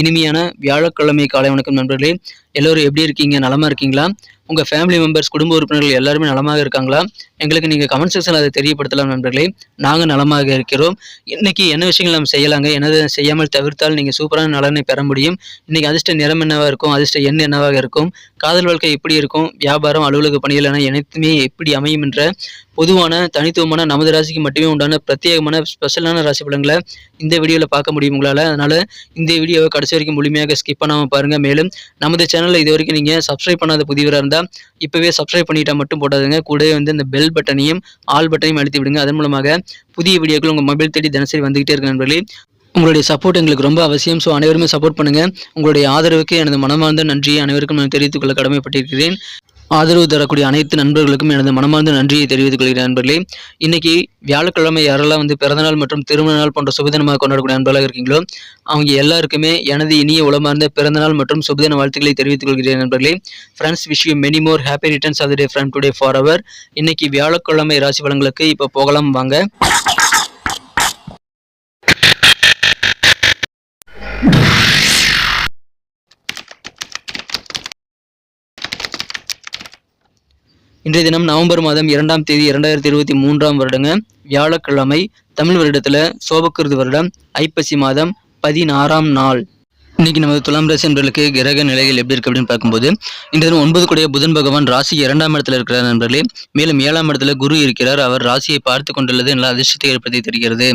இனிமையான வியாழக்கிழமை காலை வணக்கம் நண்பர்களே. எல்லோரும் எப்படி இருக்கீங்க? நலமா இருக்கீங்களா? உங்கள் ஃபேமிலி மெம்பர்ஸ் குடும்ப உறுப்பினர்கள் எல்லாருமே நலமாக இருக்காங்களா? எங்களுக்கு நீங்கள் கமெண்ட் செக்ஷனில் அதை தெரியப்படுத்தலாம் நண்பர்களே. நாங்கள் நலமாக இருக்கிறோம். இன்னைக்கு என்ன விஷயங்கள் நம்ம செய்யலாங்க? என்னது செய்யாமல் தவிர்த்தால் நீங்கள் சூப்பரான நலனை பெற முடியும். இன்றைக்கி அதிர்ஷ்ட நிறம் என்னவாக இருக்கும்? அதிர்ஷ்ட எண் என்னவாக இருக்கும்? காதல் வாழ்க்கை எப்படி இருக்கும்? வியாபாரம் அலுவலக பணிகள் என அனைத்துமே எப்படி அமையும் என்ற பொதுவான தனித்துவமான நமது ராசிக்கு மட்டுமே உண்டான பிரத்யேகமான ஸ்பெஷலான ராசி பலன்களை இந்த வீடியோவில் பார்க்க முடியும் உங்களால். அதனால் இந்த வீடியோவை கடைசி வரைக்கும் முழுமையாக ஸ்கிப் பண்ணாமல் பாருங்கள் மேலும் நமது சேனலில் இது வரைக்கும் நீங்கள் சப்ஸ்கிரைப் பண்ணாத புதியவராக இருந்தால் இப்போவே சப்ஸ்கிரைப் பண்ணிட்டா மட்டும் போடாதுங்க. கூடவே வந்து இந்த பெல் பட்டனையும் ஆல் பட்டனையும் அழுத்தி விடுங்க. அதன் மூலமாக புதிய வீடியோக்கள் உங்கள் மொபைல் தேடி தினசரி வந்துகிட்டே இருக்க நண்பர்களே உங்களுடைய சப்போர்ட் எங்களுக்கு ரொம்ப அவசியம். ஸோ அனைவருமே சப்போர்ட் பண்ணுங்க. உங்களுடைய ஆதரவுக்கு எனது மனமார்ந்த நன்றியை அனைவருக்கும் நான் தெரிவித்துக் கொள்ள கடமைப்பட்டிருக்கிறேன். ஆதரவு தரக்கூடிய அனைத்து நண்பர்களுக்கும் எனது மனமார்ந்த நன்றியை தெரிவித்துக் கொள்கிறேன் நண்பர்களே. இன்னைக்கு வியாழக்கிழமை யாரெல்லாம் வந்து பிறந்தநாள் மற்றும் திருமண நாள் போன்ற சுபதினமாக கொண்டாடக்கூடிய நண்பர்களாக இருக்கீங்களோ அவங்க எல்லாருக்குமே எனது இனிய உளமார்ந்த பிறந்தநாள் மற்றும் சுபதின வாழ்த்துக்களை தெரிவித்துக் கொள்கிறேன் நண்பர்களே. Friends wish you many more happy returns of day from today for our இன்னைக்கு வியாழக்கிழமை ராசி பலன்களுக்கு இப்போ போகலாம் வாங்க. இன்றைய தினம் நவம்பர் மாதம் இரண்டாம் தேதி இரண்டாயிரத்தி இருபத்தி மூன்றாம் வருடங்க. வியாழக்கிழமை தமிழ் வருடத்துல சோபக்கிருது வருடம். ஐப்பசி மாதம் பதினாறாம் நாள். இன்னைக்கு நமது துலாம் ராசி நண்பர்களுக்கு கிரக நிலைகள் எப்படி இருக்கு அப்படின்னு பார்க்கும்போது இந்த தினம் ஒன்பது கூடிய புதன் பகவான் ராசி இரண்டாம் இடத்துல இருக்கிறார் நண்பர்களே. மேலும் ஏழாம் இடத்துல குரு இருக்கிறார். அவர் ராசியை பார்த்து கொண்டுள்ளது நல்ல அதிர்ஷ்டத்தை ஏற்படுத்தி தெரிகிறது.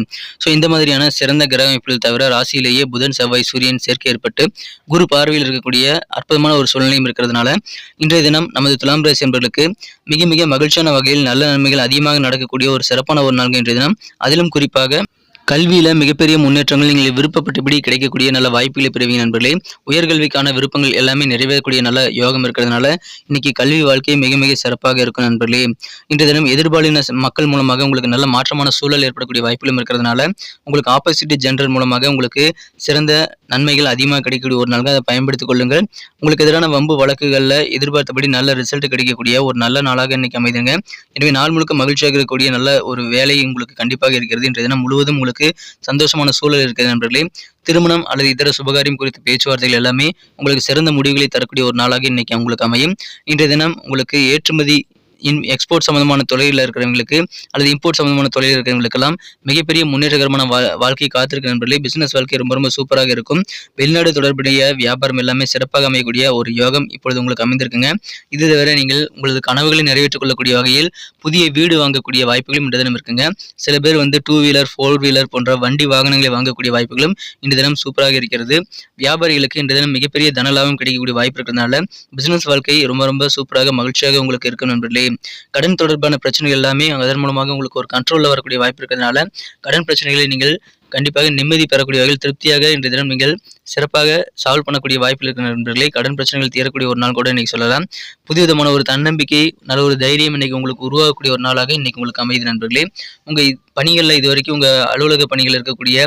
ஸோ இந்த மாதிரியான சிறந்த கிரக அமைப்புகள் தவிர ராசியிலேயே புதன் செவ்வாய் சூரியன் சேர்க்கை ஏற்பட்டு குரு பார்வையில் இருக்கக்கூடிய அற்புதமான ஒரு சூழ்நிலையும் இருக்கிறதுனால இன்றைய தினம் நமது துலாம் ராசி நண்பர்களுக்கு மிக மிக மகிழ்ச்சியான வகையில் நல்ல நன்மைகள் அதிகமாக நடக்கக்கூடிய ஒரு சிறப்பான ஒரு நாள் இன்றைய தினம். அதிலும் குறிப்பாக கல்வியில் மிகப்பெரிய முன்னேற்றங்கள் நீங்கள் விருப்பப்பட்டபடி கிடைக்கக்கூடிய நல்ல வாய்ப்புகளை பெறுவீங்க நண்பர்களே. உயர்கல்விக்கான விருப்பங்கள் எல்லாமே நிறைவேறக்கூடிய நல்ல யோகம் இருக்கிறதுனால இன்னைக்கு கல்வி வாழ்க்கை மிக மிக சிறப்பாக இருக்கும் நண்பர்களே. இன்றைய தினம் எதிர்பாலின மக்கள் மூலமாக உங்களுக்கு நல்ல மாற்றமான சூழல் ஏற்படக்கூடிய வாய்ப்புகளும் இருக்கிறதுனால உங்களுக்கு ஆப்போசிட் ஜென்டர் மூலமாக உங்களுக்கு சிறந்த நன்மைகள் அதிகமாக கிடைக்கக்கூடிய ஒரு நாளாக அதை பயன்படுத்திக் கொள்ளுங்கள். உங்களுக்கு எதிரான வம்பு வழக்குகளில் எதிர்பார்த்தபடி நல்ல ரிசல்ட் கிடைக்கக்கூடிய ஒரு நல்ல நாளாக இன்னைக்கு அமைதுங்க. எனவே நாள் முழுக்க மகிழ்ச்சியாக இருக்கக்கூடிய நல்ல ஒரு வேலை உங்களுக்கு கண்டிப்பாக இருக்கிறது. இன்றைய தினம் முழுவதும் உங்களுக்கு சந்தோஷமான சூழல் இருக்கிறது நண்பர்களே. திருமணம் அல்லது இதர சுபகாரியம் குறித்த பேச்சுவார்த்தைகள் எல்லாமே உங்களுக்கு சிறந்த முடிவுகளை தரக்கூடிய ஒரு நாளாக இன்னைக்கு உங்களுக்கு அமையும். இன்றைய தினம் உங்களுக்கு ஏற்றுமதி இன் எக்ஸ்போர்ட் சம்மந்தமான தொழிலில் இருக்கிறவங்களுக்கு அல்லது இம்போர்ட் சம்மந்தமான தொழிலில் இருக்கிறவங்களுக்கெல்லாம் மிகப்பெரிய முன்னேற்றகரமான வா வாழ்க்கை காத்திருக்க நண்பர்களே பிஸ்னஸ் வாழ்க்கை ரொம்ப ரொம்ப சூப்பராக இருக்கும். வெளிநாடு தொடர்புடைய வியாபாரம் எல்லாமே சிறப்பாக அமையக்கூடிய ஒரு யோகம் இப்பொழுது உங்களுக்கு அமைந்திருக்குங்க. இது தவிர நீங்கள் உங்களது கனவுகளை நிறைவேற்றிக் கொள்ளக்கூடிய வகையில் புதிய வீடு வாங்கக்கூடிய வாய்ப்புகளும் இன்று தினம் இருக்குங்க. சில பேர் வந்து டூ வீலர் ஃபோர் வீலர் போன்ற வண்டி வாகனங்களை வாங்கக்கூடிய வாய்ப்புகளும் இன்று தினம் சூப்பராக இருக்கிறது. வியாபாரிகளுக்கு இன்று தினம் மிகப்பெரிய தன லாபம் கிடைக்கக்கூடிய வாய்ப்பு இருக்கிறதுனால பிஸ்னஸ் வாழ்க்கை ரொம்ப ரொம்ப சூப்பராக மகிழ்ச்சியாக உங்களுக்கு இருக்கும் நண்பர்களே கடன் தொடர்பான பிரச்சனைகள் எல்லாமே அதன் மூலமாக உங்களுக்கு ஒரு கண்ட்ரோலில் வரக்கூடிய வாய்ப்பு இருக்கிறதுனால கடன் பிரச்சனைகளை நீங்கள் கண்டிப்பாக நிம்மதி பெறக்கூடிய வகையில் திருப்தியாக இன்றைய தினம் நீங்கள் சிறப்பாக சால்வ் பண்ணக்கூடிய வாய்ப்பில் இருக்கிற நண்பர்களே கடன் பிரச்சனைகள் தீரக்கூடிய ஒரு நாள் கூட இன்னைக்கு சொல்லலாம். புதிய விதமான ஒரு தன்னம்பிக்கை நல்ல ஒரு தைரியம் இன்னைக்கு உங்களுக்கு உருவாகக்கூடிய ஒரு நாளாக இன்னைக்கு உங்களுக்கு அமைதி நண்பர்களே. உங்கள் பணிகளில் இது வரைக்கும் அலுவலக பணிகள் இருக்கக்கூடிய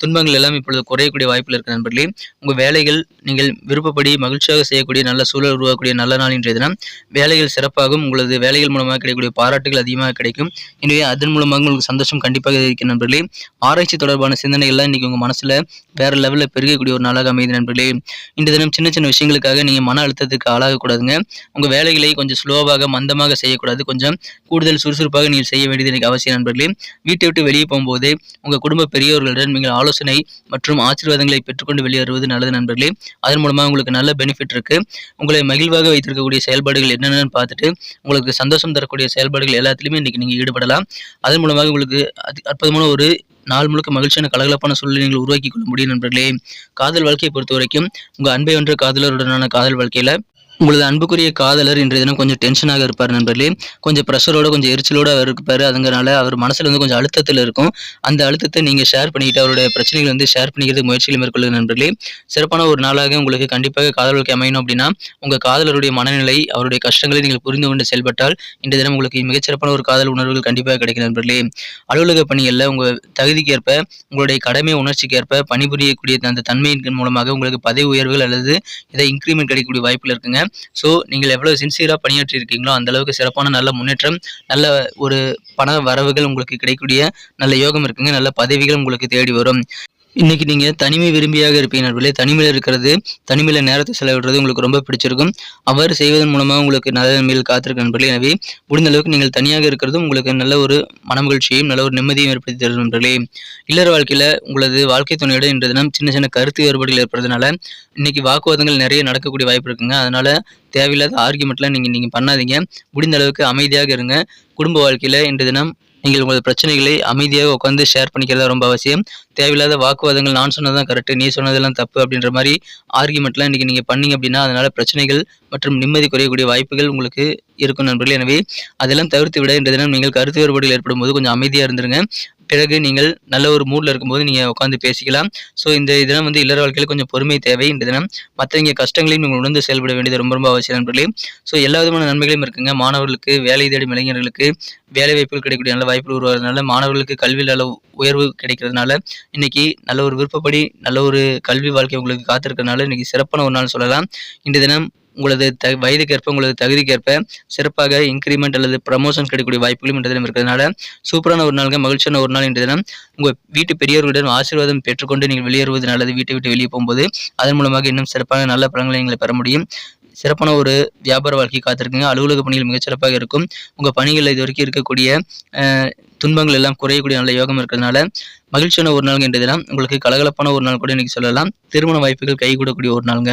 துன்பங்கள் எல்லாம் இப்பொழுது குறையக்கூடிய வாய்ப்பில் இருக்கிற நண்பர்களே உங்கள் வேலைகள் நீங்கள் விருப்பப்படி மகிழ்ச்சியாக செய்யக்கூடிய நல்ல சூழல் உருவாக்கக்கூடிய நல்ல நாள் இன்றைய தினம். வேலைகள் சிறப்பாகும் உங்களது வேலைகள் மூலமாக கிடைக்கக்கூடிய பாராட்டுகள் அதிகமாக கிடைக்கும். எனவே அதன் மூலமாக உங்களுக்கு சந்தோஷம் கண்டிப்பாக இருக்கிற நண்பர்களே. ஆராய்ச்சி தொடர்பான சிந்தனைகள்லாம் இன்றைக்கி உங்கள் மனசில் வேற லெவலில் பெருகக்கூடிய ஒரு நாளாக அமைதி நண்பர்களே. இந்த தினம் சின்ன சின்ன விஷயங்களுக்காக நீங்கள் மன அழுத்தத்துக்கு ஆளாகக்கூடாதுங்க உங்கள் வேலைகளை கொஞ்சம் ஸ்லோவாக மந்தமாக செய்யக்கூடாது. கொஞ்சம் கூடுதல் சுறுசுறுப்பாக நீங்கள் செய்ய வேண்டியது எனக்கு அவசியம் நண்பர்களே. வீட்டை விட்டு வெளியே போகும்போது உங்கள் குடும்ப பெரியவர்களுடன் நீங்கள் ஆலோசனை மற்றும் ஆசீர்வாதங்களை பெற்றுக்கொண்டு வெளியேறுவது நல்லது நண்பர்களே. அதன் மூலமாக உங்களுக்கு நல்ல பெனிஃபிட் இருக்குது உங்களை மகிழ்வாக வைத்திருக்கக்கூடிய செயல்பாடுகள் என்னென்னு பார்த்துட்டு உங்களுக்கு சந்தோஷம் தரக்கூடிய செயல்பாடுகள் எல்லாத்துலேயுமே இன்றைக்கி நீங்கள் ஈடுபடலாம். அதன் மூலமாக உங்களுக்கு அதி- அற்புதமான ஒரு நாள் முழுக்க மகிழ்ச்சியான கலகலப்பான சூழ்நிலை நீங்கள் உருவாக்கி கொள்ள முடியும் நண்பர்களே. காதல் வாழ்க்கையை பொறுத்த வரைக்கும் உங்கள் அன்பை ஒன்று காதலருடனான காதல் வாழ்க்கையில் உங்களது அன்புக்குரிய காதலர் இன்றைய தினம் கொஞ்சம் டென்ஷனாக இருப்பார் நண்பர்களே. கொஞ்சம் ப்ரெஷரோட கொஞ்சம் எரிச்சலோட அவர் இருப்பார். அதுங்கறனால அவர் மனசில் வந்து கொஞ்சம் அழுத்தத்தில் இருக்கும். அந்த அழுத்தத்தை நீங்கள் ஷேர் பண்ணிக்கிட்டு அவருடைய பிரச்சனைகள் வந்து ஷேர் பண்ணிக்கிறது முயற்சிகள் மேற்கொள்ளுங்க நண்பர்களே. சிறப்பான ஒரு நாளாக உங்களுக்கு கண்டிப்பாக காதலர்களுக்கு அமையணும் அப்படின்னா உங்கள் காதலருடைய மனநிலை அவருடைய கஷ்டங்களை நீங்கள் புரிந்து கொண்டு செயல்பட்டால் இன்றைய தினம் உங்களுக்கு மிகச்சிறப்பான ஒரு காதல் உணர்வுகள் கண்டிப்பாக கிடைக்கும் நண்பர்களே. அலுவலக பணிகளில் உங்கள் தகுதிக்கேற்ப உங்களுடைய கடமை உணர்ச்சிக்கேற்ப பணிபுரியக்கூடிய அந்த தன்மையின் மூலமாக உங்களுக்கு பதவி உயர்வுகள் அல்லது இதை இன்க்ரிமெண்ட் கிடைக்கக்கூடிய வாய்ப்புகள் இருக்குங்க. ஸோ நீங்கள் எவ்வளோ சின்சியராக பணியாற்றி இருக்கீங்களோ அந்த அளவுக்கு சிறப்பான நல்ல முன்னேற்றம் நல்ல ஒரு பண வரவுகள் உங்களுக்கு கிடைக்கக்கூடிய நல்ல யோகம் இருக்குங்க நல்ல பதவிகள் உங்களுக்கு தேடி வரும். இன்னைக்கு நீங்கள் தனிமை விரும்பியாக இருப்பீங்க நண்பர்களே. தனிமையில் இருக்கிறது தனிமையில் நேரத்தை செலவிடுறது உங்களுக்கு ரொம்ப பிடிச்சிருக்கும். அவ்வாறு செய்வதன் மூலமாக உங்களுக்கு நல்ல நன்மையில் காத்திருக்க நண்பர்களே. எனவே முடிந்த அளவுக்கு நீங்கள் தனியாக இருக்கிறது உங்களுக்கு நல்ல ஒரு மனமகிழ்ச்சியும் நல்ல ஒரு நிம்மதியும் ஏற்படுத்தி தரும் நண்பர்களே. இல்லற வாழ்க்கையில் உங்களது வாழ்க்கை துணையோட இன்று தினம் சின்ன சின்ன கருத்து வேறுபாடுகள் ஏற்படுறதுனால இன்னைக்கு வாக்குவாதங்கள் நிறைய நடக்கக்கூடிய வாய்ப்பு இருக்குங்க. அதனால தேவையில்லாத ஆர்குமெண்ட்லாம் நீங்கள் நீங்கள் பண்ணாதீங்க. முடிந்த அளவுக்கு அமைதியாக இருங்க. குடும்ப வாழ்க்கையில் இன்று தினம் நீங்கள் உங்களது பிரச்சனைகளை அமைதியாக உட்காந்து ஷேர் பண்ணிக்கிறது ரொம்ப அவசியம். தேவையில்லாத வாக்குவாதங்கள் நான் சொன்னதான் கரெக்ட் நீ சொன்னதெல்லாம் தப்பு அப்படின்ற மாதிரி ஆர்குமெண்ட்லாம் இன்றைக்கி நீங்கள் பண்ணீங்க அப்படின்னா அதனால் பிரச்சனைகள் மற்றும் நிம்மதி குறையக்கூடிய வாய்ப்புகள் உங்களுக்கு இருக்கும் நண்பர்கள். எனவே அதெல்லாம் தவிர்த்து விட இன்றைய தினம் நீங்கள் கருத்து வேறுபாடுகள் ஏற்படும் போது கொஞ்சம் அமைதியாக இருந்துருங்க. பிறகு நீங்கள் நல்ல ஒரு மூடில் இருக்கும்போது நீங்கள் உட்காந்து பேசிக்கலாம். ஸோ இந்த தினம் வந்து இல்லற வாழ்க்கையில் கொஞ்சம் பொறுமை தேவை. இந்த தினம் மற்றவங்க கஷ்டங்களையும் நீங்கள் உணர்ந்து செயல்பட வேண்டியது ரொம்ப ரொம்ப அவசியம் நண்பர்களே. ஸோ எல்லா விதமான நன்மைகளும் இருக்குங்க. மாணவர்களுக்கு வேலை தேடும் இளைஞர்களுக்கு வேலை வாய்ப்புகள் கிடைக்கக்கூடிய நல்ல வாய்ப்புகள் உருவாகிறதுனால மாணவர்களுக்கு கல்வியில் நல்ல உயர்வு கிடைக்கிறதுனால இன்னைக்கு நல்ல ஒரு விருப்பப்படி நல்ல ஒரு கல்வி வாழ்க்கை உங்களுக்கு காத்திருக்கிறதுனால இன்னைக்கு சிறப்பான ஒரு நாள் சொல்லலாம். இந்த தினம் உங்களது த வயதுக்கேற்ப உங்களது தகுதிக்கேற்ப சிறப்பாக இன்க்ரிமெண்ட் அல்லது ப்ரமோஷன் கிடைக்கக்கூடிய வாய்ப்புகளும் இன்றைய தினம் இருக்கிறதுனால சூப்பரான ஒரு நாளுங்க மகிழ்ச்சியான ஒரு நாள் இன்றைய தினம். உங்கள் வீட்டு பெரியவர்களிடம் ஆசீர்வாதம் பெற்றுக்கொண்டு நீங்கள் வெளியேறுவது நல்லது. வீட்டை விட்டு வெளியே போகும்போது அதன் மூலமாக இன்னும் சிறப்பான நல்ல பலன்களை நீங்கள் பெற முடியும். சிறப்பான ஒரு வியாபார வாழ்க்கை காத்திருக்குங்க. அலுவலக பணிகள் மிகச்சிறப்பாக இருக்கும். உங்கள் பணிகளில் இது வரைக்கும் இருக்கக்கூடிய துன்பங்கள் எல்லாம் குறையக்கூடிய நல்ல யோகம் இருக்கிறதுனால மகிழ்ச்சியான ஒரு நாள் என்ற தினம். உங்களுக்கு கலகலப்பான ஒரு நாள் கூட இன்னைக்கு சொல்லலாம். திருமண வாய்ப்புகள் கைகூடக்கூடிய ஒரு நாளுங்க.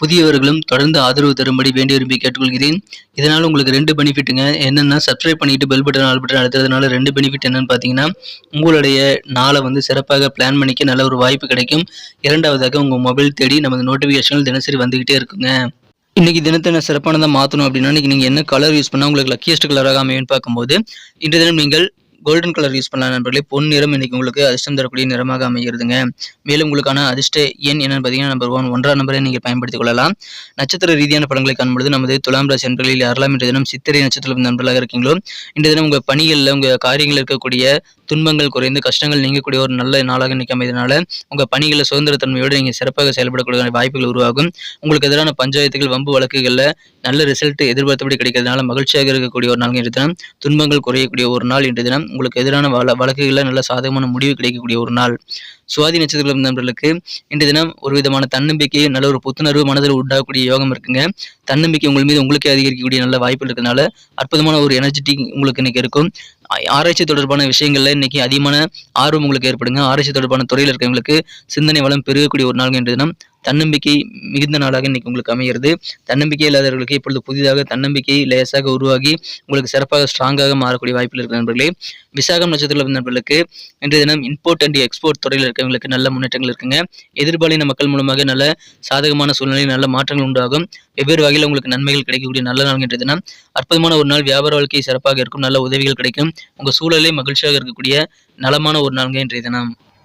புதியவர்களும் தொடர்ந்து ஆதரவு தரும்படி வேண்டி விரும்பி கேட்டுக்கொள்கிறேன். இதனால் உங்களுக்கு ரெண்டு பெனிஃபிட்டுங்க. என்னென்னா சப்ஸ்கிரைப் பண்ணிட்டு பெல் பட்டன் ஆல் பட்டன் அழுத்துறதுனால ரெண்டு பெனிஃபிட் என்னன்னு பார்த்தீங்கன்னா உங்களுடைய நாளை வந்து சிறப்பாக பிளான் பண்ணிக்க நல்ல ஒரு வாய்ப்பு கிடைக்கும். இரண்டாவதாக உங்கள் மொபைல் தேடி நமது நோட்டிஃபிகேஷன்கள் தினசரி வந்துக்கிட்டே இருக்குங்க. இன்றைக்கி தினத்தை நான் சிறப்பானதாக மாற்றணும் அப்படின்னா இன்றைக்கி நீங்கள் என்ன கலர் யூஸ் பண்ணால் உங்களுக்கு லக்கியஸ்ட் கலராக அமையும்னு பார்க்கும்போது இன்றைய தினம் நீங்கள் கோல்டன் கலர் யூஸ் பண்ணலாம் நண்பர்களே. பொன் நிறம் இன்னைக்கு உங்களுக்கு அதிர்ஷ்டம் தரக்கூடிய நிறமாக அமைகிறதுங்க. மேலும் உங்களுக்கான அதிர்ஷ்ட எண் என்னன்னு பார்த்தீங்கன்னா நம்பர் ஒன் ஒன்றாம் நம்பரை நீங்கள் பயன்படுத்திக் கொள்ளலாம். நட்சத்திர ரீதியான படங்களை காணும்பொழுது நமது துலாம் ராசி நண்பர்களில் யாரெல்லாம் இன்றைய தினம் சித்திரை நட்சத்திரம் நண்பர்களாக இருக்கீங்களோ இன்றைய தினம் உங்கள் பணிகளில் உங்கள் காரியங்கள் இருக்கக்கூடிய துன்பங்கள் குறைந்து கஷ்டங்கள் நீங்கக்கூடிய ஒரு நல்ல நாளாக இன்னைக்கு அமைதனால உங்கள் பணிகளில் சுதந்திரத்தன்மையோடு நீங்கள் சிறப்பாக செயல்படக்கூடிய வாய்ப்புகள் உருவாகும். உங்களுக்கு எதிரான பஞ்சாயத்துகள் வம்பு வழக்குகளில் நல்ல ரிசல்ட் எதிர்பார்த்தபடி கிடைக்கிறதுனால மகிழ்ச்சியாக இருக்கக்கூடிய ஒரு நாள் இன்று தினம். துன்பங்கள் குறையக்கூடிய ஒரு நாள் இன்று தினம். உங்களுக்கு எதிரான வழ வழக்குகளில் நல்ல சாதகமான முடிவு கிடைக்கக்கூடிய ஒரு நாள். சுவாதி நட்சத்திரம் நண்பர்களுக்கு இன்று தினம் ஒரு விதமான தன்னம்பிக்கை நல்ல ஒரு புத்துணர்வு மனதில் உண்டாகக்கூடிய யோகம் இருக்குங்க. தன்னம்பிக்கை உங்கள் மீது உங்களுக்கே அதிகரிக்கக்கூடிய நல்ல வாய்ப்பு இருக்கிறதுனால அற்புதமான ஒரு எனர்ஜெட்டிக் உங்களுக்கு இன்னைக்கு இருக்கும். ஆராய்ச்சி தொடர்பான விஷயங்கள்ல இன்னைக்கு அதிகமான ஆர்வம் உங்களுக்கு ஏற்படுங்க. ஆராய்ச்சி தொடர்பான துறையில் இருக்கிறவங்களுக்கு சிந்தனை வளம் பெருகக்கூடிய ஒரு நாள் என்ற தினம் தன்னம்பிக்கை மிகுந்த நாளாக இன்னைக்கு உங்களுக்கு அமைகிறது. தன்னம்பிக்கை இல்லாதவர்களுக்கு இப்பொழுது புதிதாக தன்னம்பிக்கை லேசாக உருவாகி உங்களுக்கு சிறப்பாக ஸ்ட்ராங்காக மாறக்கூடிய வாய்ப்பில் இருக்கிற நண்பர்களே விசாகம் நட்சத்திர நண்பர்களுக்கு இன்றைய தினம் இம்போர்ட் அண்ட் எக்ஸ்போர்ட் துறையில் இருக்கிறவங்களுக்கு நல்ல முன்னேற்றங்கள் இருக்குங்க. எதிர்பாலின மக்கள் மூலமாக நல்ல சாதகமான சூழ்நிலையில் நல்ல மாற்றங்கள் உண்டாகும். வெவ்வேறு வகையில் உங்களுக்கு நன்மைகள் கிடைக்கக்கூடிய நல்ல நாள் என்ற தினம். அற்புதமான ஒரு நாள் வியாபார வாழ்க்கை சிறப்பாக இருக்கும் நல்ல உதவிகள் கிடைக்கும். உங்கள் சூழலே மகிழ்ச்சியாக இருக்கக்கூடிய நலமான ஒரு நாள்ங்க இன்றைய தினம்.